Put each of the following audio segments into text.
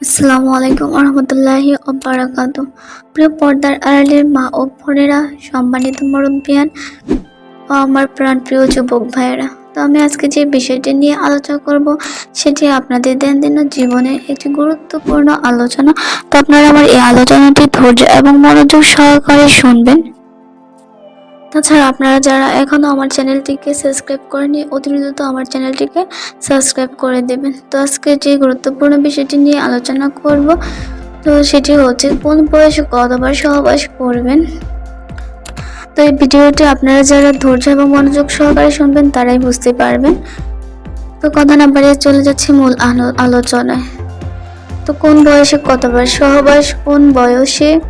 আসসালামু আলাইকুম রহমতুল্লাহি বারাকাতু প্রিয় পর্দার আড়ালের মা ও বোনেরা, সম্মানিত মুরব্বিয়ান ও আমার প্রাণ প্রিয় যুবক ভাইয়েরা, তো আমি আজকে যে বিষয়টি নিয়ে আলোচনা করব, সেটি আপনাদের দৈনন্দিন জীবনের একটি গুরুত্বপূর্ণ আলোচনা। তো আপনারা আমার এই আলোচনাটি ধৈর্য এবং মনোযোগ সহকারে শুনবেন। তাছাড়া আপনারা যারা এখনও আমার চ্যানেলটিকে সাবস্ক্রাইব করেনি অতি দ্রুত আমার চ্যানেলটিকে সাবস্ক্রাইব করে দেবেন। তো আজকে যে গুরুত্বপূর্ণ বিষয়টি নিয়ে আলোচনা করব, তো সেটি হচ্ছে কোন বয়সে কতবার সহবাস করবেন? তো এই ভিডিওটি আপনারা যারা ধৈর্য এবং মনোযোগ সহকারে শুনবেন, তারাই বুঝতে পারবেন। তো কথা না বাড়িয়ে চলে যাচ্ছে মূল আলো- আলোচনায়। তো কোন বয়সে কতবার সহবাস, কোন বয়সে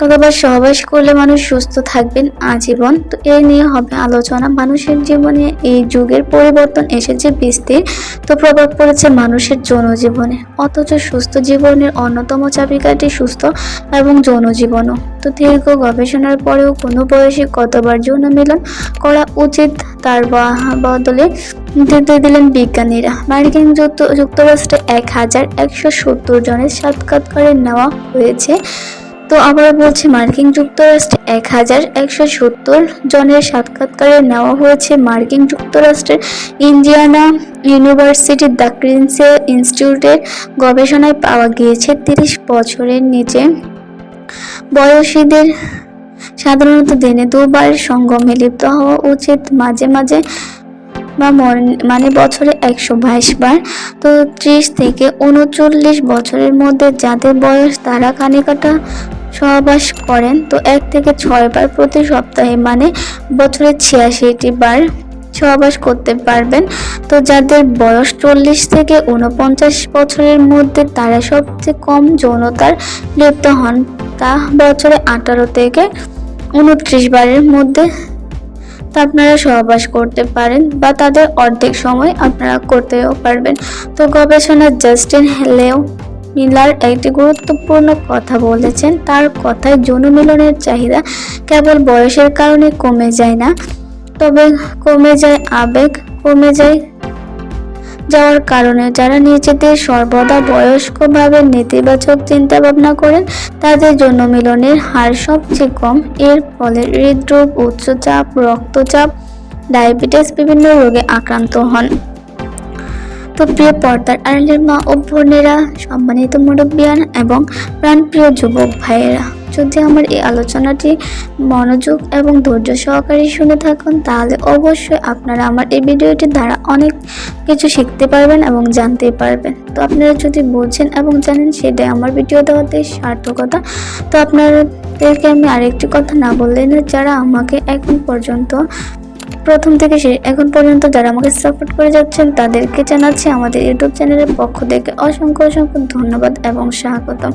কতবার সহবাস করলে মানুষ সুস্থ থাকবেন, আজীবন। তো এই নিয়ে হবে আলোচনা। মানুষের জীবনে এই যুগের পরিবর্তন এসেছে বিস্তীর তো প্রভাব পড়েছে মানুষের জনজীবনে। অথচ সুস্থ জীবনের অন্যতম চাবিকাঠি সুস্থ এবং যৌনজীবনও তো দীর্ঘ গবেষণার পরেও কোনো বয়সে কতবার যৌন মিলন করা উচিত তার বদলে নির্দেশ দিলেন বিজ্ঞানীরা। মার্কিন যুক্ত- যুক্তরাষ্ট্রে এক হাজার একশো সত্তর জনের সাক্ষাৎকারে নেওয়া হয়েছে। তো আবার বলছি মার্কিন যুক্তরাষ্ট্রে এক হাজার একশো সত্তর জনের সাক্ষাৎকারে নেওয়া হয়েছে। মার্কিন যুক্তরাষ্ট্রের ইন্ডিয়ানা ইউনিভার্সিটির দ্য ক্রিন্সেল ইনস্টিটিউটের গবেষণায় পাওয়া গিয়েছে তিরিশ বছরের নিচে। বয়সীদের সাধারণত দিনে দুবার সঙ্গমে লিপ্ত হওয়া উচিত। মাঝে মাঝে বা মন- বছরে একশো বাইশ বার। তো ত্রিশ থেকে উনচল্লিশ বছরের মধ্যে যাদের বয়স তারা কানিকাটা সহবাস করেন। তো এক থেকে ছয় বার প্রতি সপ্তাহে মানে বছরে ছিয়াশিটি বার সহবাস করতে পারবেন। তো যাদের বয়স চল্লিশ থেকে উনপঞ্চাশ বছরের মধ্যে, তারা সবচেয়ে কম যৌনতার লিপ্ত হন। তা বছরে আঠারো থেকে উনত্রিশ বারের মধ্যে তা আপনারা সহবাস করতে পারেন বা তাদের অর্ধেক সময় আপনারা করতেও পারবেন। তো গবেষণা জাস্টিন হেলেও মিলার একটি গুরুত্বপূর্ণ কথা বলেছেন। তার কথায় যৌন মিলনের চাহিদা কেবল বয়সের কারণে কমে যায় না, তবে কমে যায় আবেগ, কমে যায় যাওয়ার কারণে। যারা নিজেদের সর্বদা বয়স্কভাবে নেতিবাচক চিন্তা ভাবনা করেন, তাদের জন্য মিলনের হার সবচেয়ে কম। এর ফলে হৃদরোগ, উচ্চচাপ, রক্তচাপ, ডায়াবেটিস, বিভিন্ন রোগে আক্রান্ত হন। তো প্রিয় পর্দার আড়ালের মা ও বোনেরা সম্মানিত মুরব্বিয়ান এবং প্রাণপ্রিয় যুবক ভাইয়েরা। যদি আমার এই আলোচনাটি মনোযোগ এবং ধৈর্য সহকারে শুনে থাকুন, তাহলে অবশ্যই আপনারা আমার এই ভিডিওটি দ্বারা অনেক কিছু শিখতে পারবেন এবং জানতে পারবেন। তো আপনারা যদি বোঝেন এবং জানেন সেটাই আমার ভিডিও দেওয়াতে সার্থকতা, তো আপনাদেরকে আমি আরেকটি কথা না বললেন যারা আমাকে এখন পর্যন্ত প্রথম থেকে সে এখন পর্যন্ত যারা আমাকে সাপোর্ট করে যাচ্ছেন, তাদেরকে জানাচ্ছি আমাদের ইউটিউব চ্যানেলের পক্ষ থেকে অসংখ্য অসংখ্য ধন্যবাদ এবং স্বাগতম।